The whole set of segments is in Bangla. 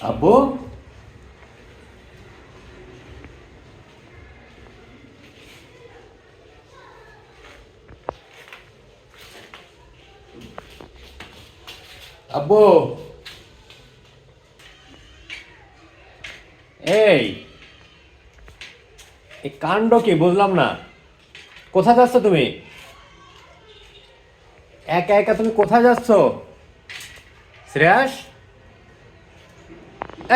আব্বু আব্বু এই এই কাণ্ড কি বুঝলাম না। কোথায় যাচ্ছ তুমি? একা একা তুমি কোথায় যাচ্ছ? শ্রেয়াস?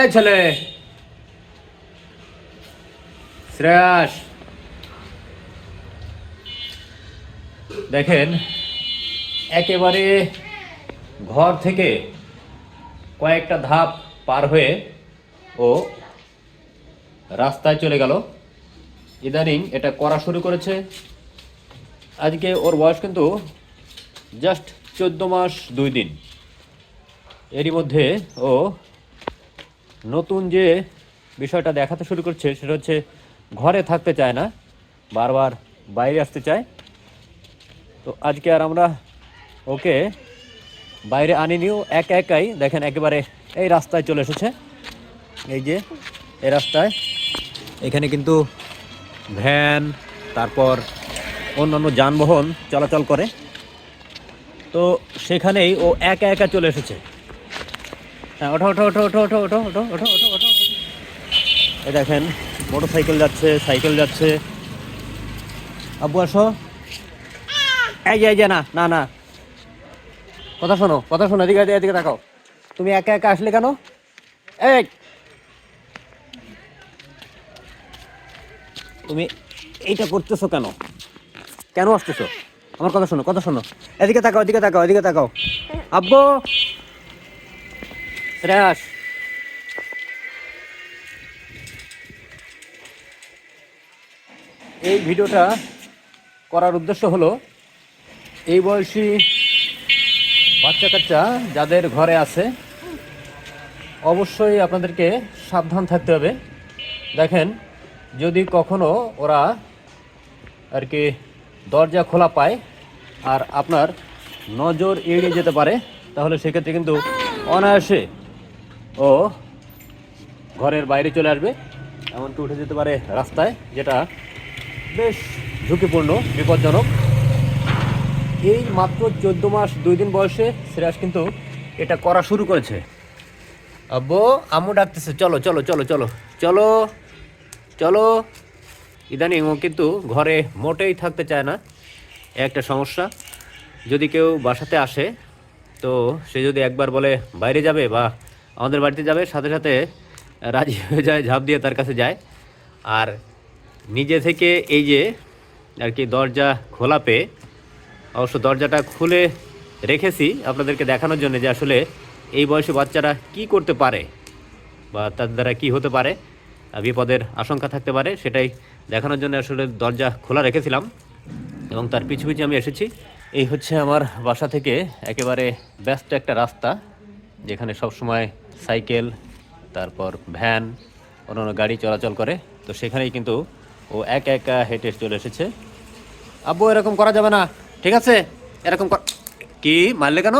এই ছেলে। শ্রেয়াস। দেখেন, একেবারে ঘর থেকে কয়েকটা ধাপ পার হয়ে ও রাস্তায় চলে গেল। ইদানিং এটা করা শুরু করেছে। আজকে ওর বয়স কিন্তু জাস্ট চোদ্দ মাস দুই দিন। এরই মধ্যে ও নতুন যে বিষয়টা দেখাতে শুরু করছে, সেটা হচ্ছে ঘরে থাকতে চায় না, বারবার বাইরে আসতে চায়। তো আজকে আর আমরা ওকে বাইরে আনিনিও একা একাই, দেখেন একেবারে এই রাস্তায় চলে এসেছে। এই যে, এই রাস্তায়। এখানে কিন্তু ভ্যান, তারপর অন্যান্য যানবাহন চলাচল করে। তো সেখানেই ও একা একা চলে এসেছে। ওঠো ওঠো ওঠো ওঠো ওঠো ওঠো ওঠো ওঠো ওঠো ওঠো। দেখেন মোটর সাইকেল যাচ্ছে সাইকেল যাচ্ছে। আব্বু, আসো। না না না। কথা শোনো কথা শোনো এদিকে এদিকে তাকাও। তুমি একা একা আসলে কেন? এই! তুমি এইটা করতেছো কেন? কেন আসতেছো? আমার কথা শোনো কথা শোনো। এদিকে তাকাও এদিকে তাকাও এদিকে তাকাও। আব্বু! শ্রেয়াস এই ভিডিওটা করার উদ্দেশ্য হলো, এই বয়সী বাচ্চা কাচ্চা যাদের ঘরে আছে, অবশ্যই আপনাদেরকে সাবধান থাকতে হবে। দেখেন, যদি কখনো ওরা আর কি দরজা খোলা পায় আর আপনার নজর এড়িয়ে যেতে পারে, তাহলে সেক্ষেত্রে কিন্তু অনায়াসে ও ঘরের বাইরে চলে আসবে। এমনকি উঠে যেতে পারে রাস্তায়, যেটা বেশ ঝুঁকিপূর্ণ, বিপজ্জনক। এই মাত্র চোদ্দ মাস, দুই দিন বয়সে সিরাজ কিন্তু এটা করা শুরু করেছে। আব্বু, আম্মু ডাকতেছে, চলো চলো চলো চলো চলো চলো। ইদানিং ও কিন্তু ঘরে মোটেই থাকতে চায় না। একটা সমস্যা, যদি কেউ বাসাতে আসে, তো সে যদি একবার বলে বাইরে যাবে বা আমাদের বাড়িতে যাবে, সাথে সাথে রাজি হয়ে যায়, ঝাঁপ দিয়ে তার কাছে যায়। আর নিজে থেকে এই যে আর কি দরজা খোলা পেয়ে, অবশ্য দরজাটা খুলে রেখেছি আপনাদেরকে দেখানোর জন্য যে আসলে এই বয়সে বাচ্চারা কি করতে পারে বা তার দ্বারা কি হতে পারে বিপদের আশঙ্কা থাকতে পারে, সেটাই দেখানোর জন্য আসলে দরজা খোলা রেখেছিলাম এবং তার পিছু পিছু আমি এসেছি। এই হচ্ছে আমার বাসা থেকে একেবারে ব্যস্ত একটা রাস্তা। যেখানে সব সময় সাইকেল, তারপর ভ্যান, অন্যান্য গাড়ি চলাচল করে। তো সেখানেই কিন্তু ও এক একা হেঁটে চলে এসেছে। আব্বু, এরকম করা যাবে না। ঠিক আছে? এরকম কি? মারলে কেন?